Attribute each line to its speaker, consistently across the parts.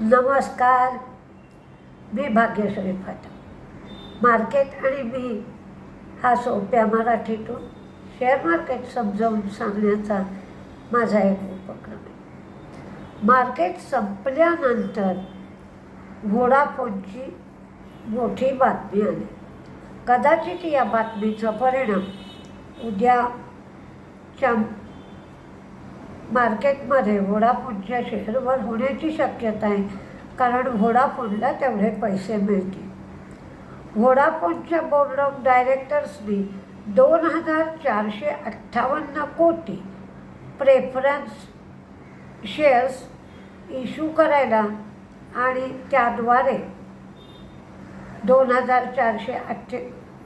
Speaker 1: नमस्कार. मी भाग्यश्री फाटक. मार्केट आणि मी हा सोप्या मराठीतून शेअर मार्केट समजावून सांगण्याचा माझा एक उपक्रम आहे. मार्केट संपल्यानंतर व्होडाफोनची मोठी बातमी आली. कदाचित या बातमीचा परिणाम उद्याच्या मार्केटमध्ये व्होडाफोनच्या शेअरवर होण्याची शक्यता आहे. कारण व्होडाफोनला तेवढे पैसे मिळतील. व्होडाफोनच्या बोर्ड ऑफ डायरेक्टर्सनी दोन हजार चारशे अठ्ठावन्न कोटी प्रेफरन्स शेअर्स इश्यू करायला आणि त्याद्वारे दोन हजार चारशे अठ्ठे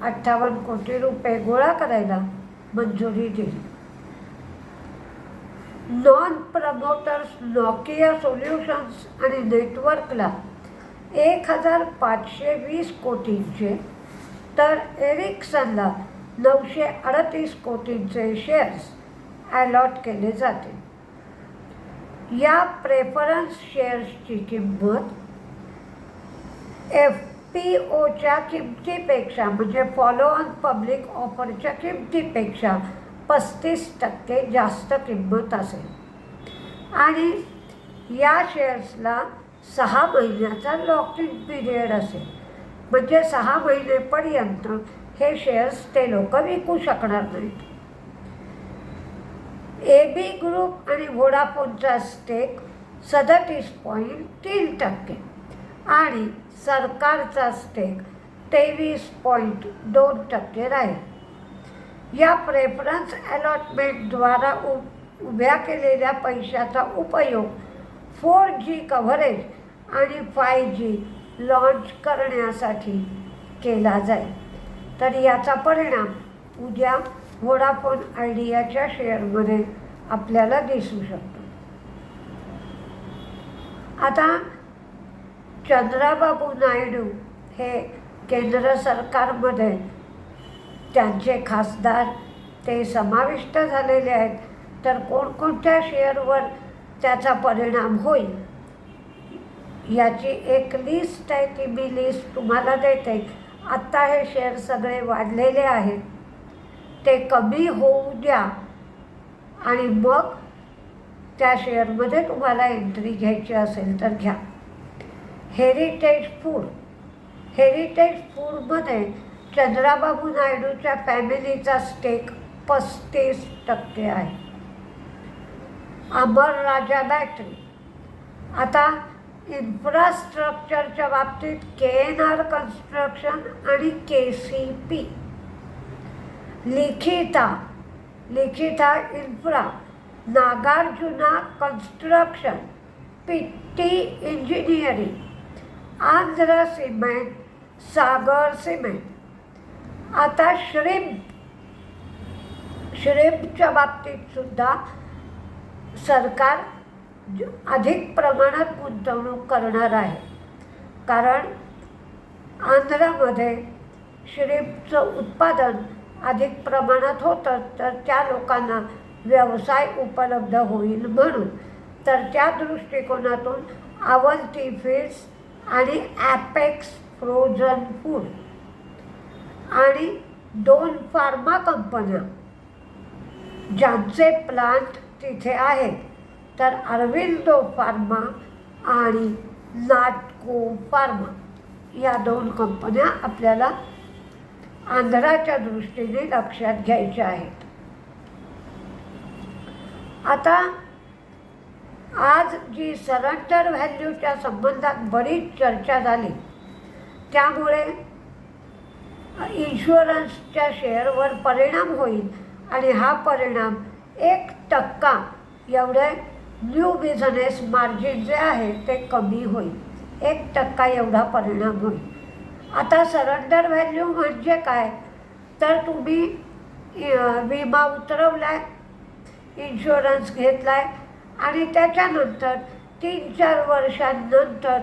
Speaker 1: अठ्ठावन्न कोटी रुपये गोळा करायला मंजुरी दिली. नॉन प्रमोटर्स नोकिया सोल्युशन्स आणि नेटवर्कला एक हजार पाचशे वीस कोटींचे तर एरिक्सनला नऊशे अडतीस कोटींचे शेअर्स अलॉट केले जातील. या प्रेफरन्स शेअर्सची किंमत एफ पी ओच्या किमतीपेक्षा म्हणजे फॉलो ऑन पब्लिक ऑफरच्या किमतीपेक्षा पस्तीस टक्के जास्त किंमत असेल. आणि या शेअर्सला सहा महिन्याचा लॉक इन पिरियड असेल. म्हणजे सहा महिनेपर्यंत हे शेअर्स ते लोक विकू शकणार नाहीत. ए बी ग्रुप आणि व्होडाफोनचा स्टेक सदतीस पॉईंट तीन टक्के. आणि सरकारचा स्टेक तेवीस पॉईंट दोन टक्के राहील. या प्रेफरन्स अलॉटमेंटद्वारा उ उभ्या केलेल्या पैशाचा उपयोग फोर जी कव्हरेज आणि फाय जी लॉन्च करण्यासाठी केला जाईल. तर याचा परिणाम उद्या व्होडाफोन आयडियाच्या शेअरमध्ये आपल्याला दिसू शकतो. आता चंद्राबाबू नायडू हे केंद्र सरकारमध्ये त्यांचे खासदार ते समाविष्ट झालेले आहेत. तर कोणकोणत्या शेअरवर त्याचा परिणाम होईल? याची एक लिस्ट आहे ती मी लिस्ट तुम्हाला देते. आत्ता हे शेअर सगळे वाढलेले आहेत. ते कमी होऊ द्या. आणि मग त्या शेअरमध्ये तुम्हाला एंट्री घ्यायची असेल तर घ्या. हेरिटेज फूड हेरिटेज फूडमध्ये चंद्राबाबू नायडूच्या फॅमिलीचा स्टेक पस्तीस टक्के आहे. अमर राजा बॅटरी आता इन्फ्रास्ट्रक्चरच्या बाबतीत के एन आर कन्स्ट्रक्शन आणि के C P Likhita Likhita infra Nagarjuna construction Pitti engineering Andhra cement Sagar cement आता श्रीम्प श्रीम्पच्या बाबतीत सुद्धा सरकार ज- अधिक प्रमाणात गुंतवणूक करणार आहे. कारण आंध्रामध्ये श्रीम्पचं उत्पादन अधिक प्रमाणात होतं तर त्या लोकांना व्यवसाय उपलब्ध होईल म्हणून. तर त्या दृष्टिकोनातून अवंती फिल्ड्स आणि ॲपेक्स फ्रोझन फूड आणि दोन फार्मा कंपन्या ज्यांचे प्लांट तिथे आहेत. तर अरविंदो फार्मा आणि नाटको फार्मा या दोन कंपन्या आपल्याला आंध्राच्या दृष्टीने लक्षात घ्यायच्या आहेत. आता आज जी सरेंडर व्हॅल्यूच्या संबंधात बरीच चर्चा झाली त्यामुळे इन्शुरन्सच्या शेअरवर परिणाम होईल. आणि हा परिणाम एक टक्का एवढे न्यू बिझनेस मार्जिन जे आहे ते कमी होईल. एक टक्का एवढा परिणाम होईल. आता सरेंडर व्हॅल्यू म्हणजे काय? तर तुम्ही विमा उतरवला आहे इन्शुरन्स घेतला आहे आणि त्याच्यानंतर तीन चार वर्षांनंतर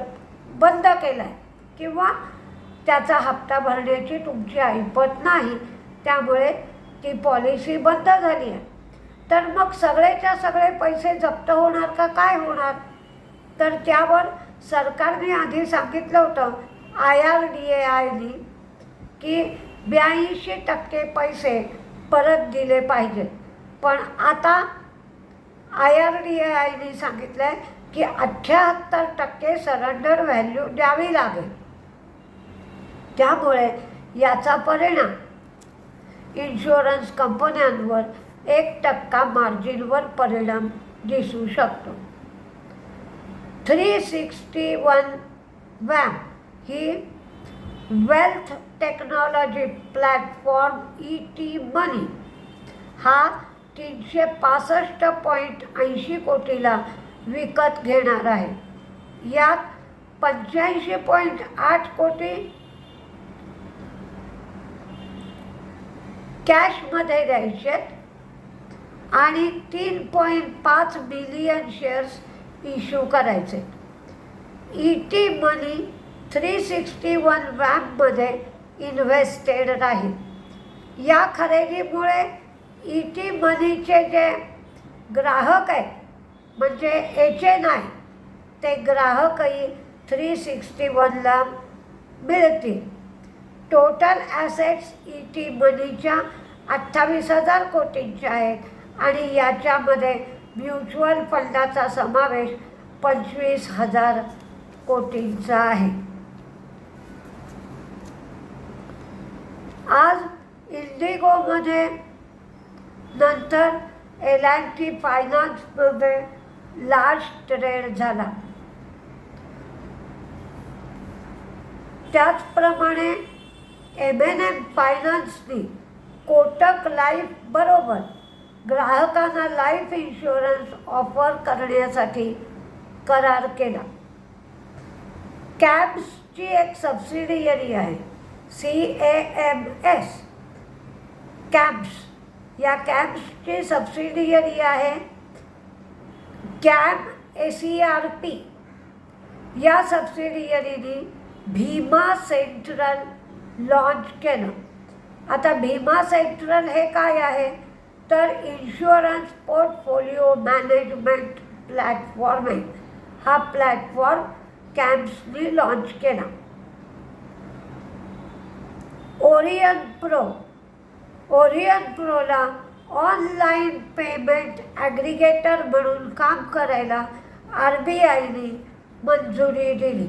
Speaker 1: बंद केला आहे किंवा त्याचा हप्ता भरण्याची तुमची ऐपत नाही. त्यामुळे ती पॉलिसी बंद झाली आहे. तर मग सगळेच्या सगळे पैसे जप्त होणार का? काय होणार? तर त्यावर सरकारने आधी सांगितलं होतं आय आर डी ए आयनी की ब्याऐंशी टक्के पैसे परत दिले पाहिजेत पण आता आय आर डी ए आयने सांगितलं आहे की अठ्ठ्याहत्तर टक्के सरेंडर व्हॅल्यू द्यावी लागेल. त्यामुळे याचा परिणाम इन्शुरन्स कंपन्यांवर एक टक्का मार्जिनवर परिणाम दिसू शकतो. थ्री सिक्स्टी वन वॅम ही wealth technology platform E T money हा तीनशे पासष्ट पॉईंट ऐंशी कोटीला विकत घेणार आहे. यात पंच्याऐंशी पॉईंट आठ कोटी कॅशमध्ये द्यायचे आणि तीन पॉईंट पाच मिलियन शेअर्स इश्यू करायचे. E T money three sixty one वॅममध्ये invested राहील. या खरेदीमुळे ई टी मनीचे जे ग्राहक आहेत म्हणजे एच एन आहे ते ग्राहकही थ्री सिक्स्टी वनला मिळतील. टोटल ॲसेट्स ई टी मनीच्या अठ्ठावीस हजार कोटींच्या आहेत. आणि याच्यामध्ये म्युच्युअल फंडाचा समावेश पंचवीस हजार कोटींचा आहे. आज इंडिगोमध्ये नंतर एल आय टी फायनान्समध्ये लार्ज ट्रेड झाला. त्याचप्रमाणे एम एन एम फायनान्सनी कोटक लाईफ बरोबर ग्राहकांना लाईफ इन्शुरन्स ऑफ़र करण्यासाठी करार केला कॅब्सची एक सबसिडियरी आहे C A M S cabs या कॅब्सची सबसिडियरी आहे cab A C R P या सबसिडियरीनी भीमा सेंट्रल लॉन्च केलं. आता भीमा सेंट्रल हे काय आहे? तर इन्शुरन्स पोर्टफोलिओ मॅनेजमेंट प्लॅटफॉर्म आहे. हा प्लॅटफॉर्म कॅम्प्सनी लॉन्च केला. ओरियन प्रो ओरियन प्रोला ऑनलाईन पेमेंट ॲग्रिगेटर म्हणून काम करायला आर बी आयने मंजुरी दिली.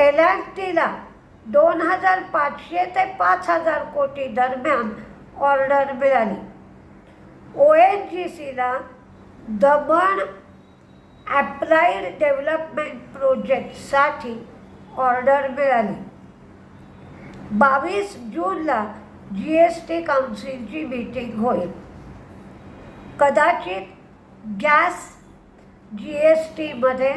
Speaker 1: एल आय टीला दोन हजार पाचशे ते पाच हजार कोटी दरम्यान ऑर्डर मिळाली. ओ एन जी सीला दमण ॲप्लाइड डेव्हलपमेंट प्रोजेक्टसाठी ऑर्डर मिळाली. बावीस जूनला जी एस टी काउन्सिलची मीटिंग होईल. कदाचित गॅस जी एस टीमध्ये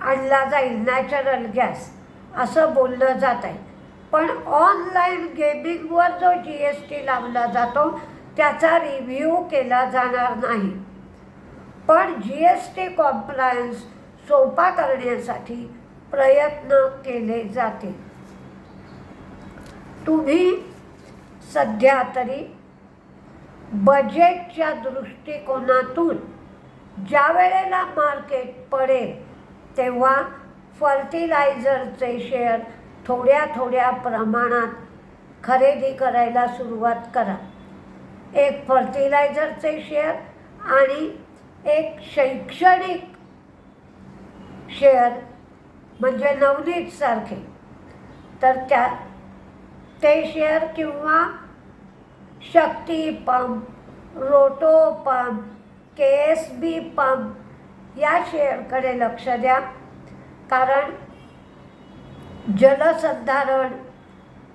Speaker 1: आणला जाईल नॅचरल गॅस. असं बोललं जात आहे. पण ऑनलाईन गेमिंगवर जो जी एस टी लावला जातो त्याचा रिव्ह्यू केला जाणार नाही. पण जी एस टी कॉम्प्लायन्स सोपा करण्यासाठी प्रयत्न केले जाते. तुम्ही सध्या तरी बजेटच्या दृष्टिकोनातून ज्या वेळेला मार्केट पडेल तेव्हा फर्टिलायझरचे शेअर थोड्या थोड्या प्रमाणात खरेदी करायला सुरुवात करा. एक फर्टिलायझरचे शेअर आणि एक शैक्षणिक शेअर म्हणजे नवनीतसारखे तर त्या ते शेअर किंवा Shakti pump Roto pump K S B pump या शेअरकडे लक्ष द्या. कारण जलसंधारण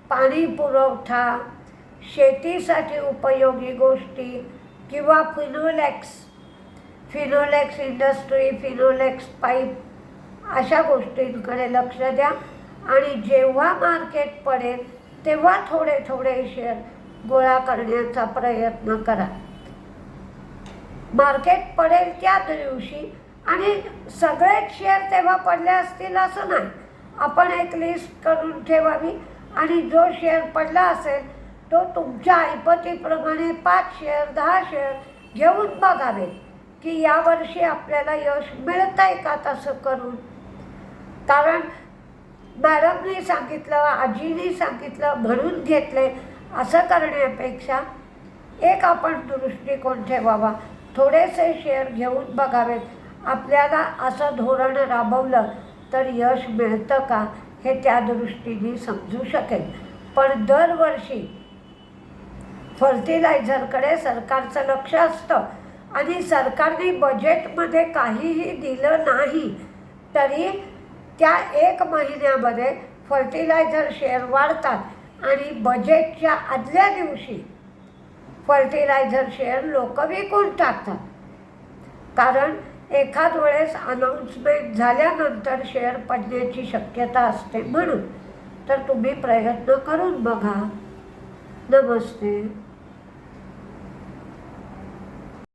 Speaker 1: पाणी पुरवठा शेतीसाठी उपयोगी गोष्टी किंवा फिनोलेक्स फिनोलेक्स इंडस्ट्री फिनोलेक्स पाईप अशा गोष्टींकडे लक्ष द्या. आणि जेव्हा मार्केट पडेल तेव्हा थोडे थोडे शेअर गोळा करण्याचा प्रयत्न करा. मार्केट पडेल त्या दिवशी आणि सगळेच शेअर तेव्हा पडले असतील असं नाही. आपण एक लिस्ट करून ठेवावी. आणि जो शेअर पडला असेल तो तुमच्या ऐपतीप्रमाणे पाच शेअर दहा शेअर घेऊन बघावे की यावर्षी आपल्याला यश मिळत आहे का तसं करून. कारण मॅडमने सांगितलं आजीने सांगितलं म्हणून घेतले असं करण्यापेक्षा एक आपण दृष्टिकोन ठेवावा. थोडेसे शेअर घेऊन बघावेत. आपल्याला असं धोरण राबवलं तर यश मिळतं का हे त्या दृष्टीने समजू शकेल. पण दरवर्षी फर्टिलायझरकडे सरकारचं लक्ष असतं आणि सरकारने बजेटमध्ये काहीही दिलं नाही तरी त्या एक महिन्यामध्ये फर्टिलायझर शेअर वाढतात आणि बजेटच्या आदल्या दिवशी फर्टिलायझर शेअर लोक विकून टाकतात. कारण एखाद वेळेस अनाऊन्समेंट झाल्यानंतर शेअर पडण्याची शक्यता असते म्हणून. तर तुम्ही प्रयत्न करून बघा. नमस्ते.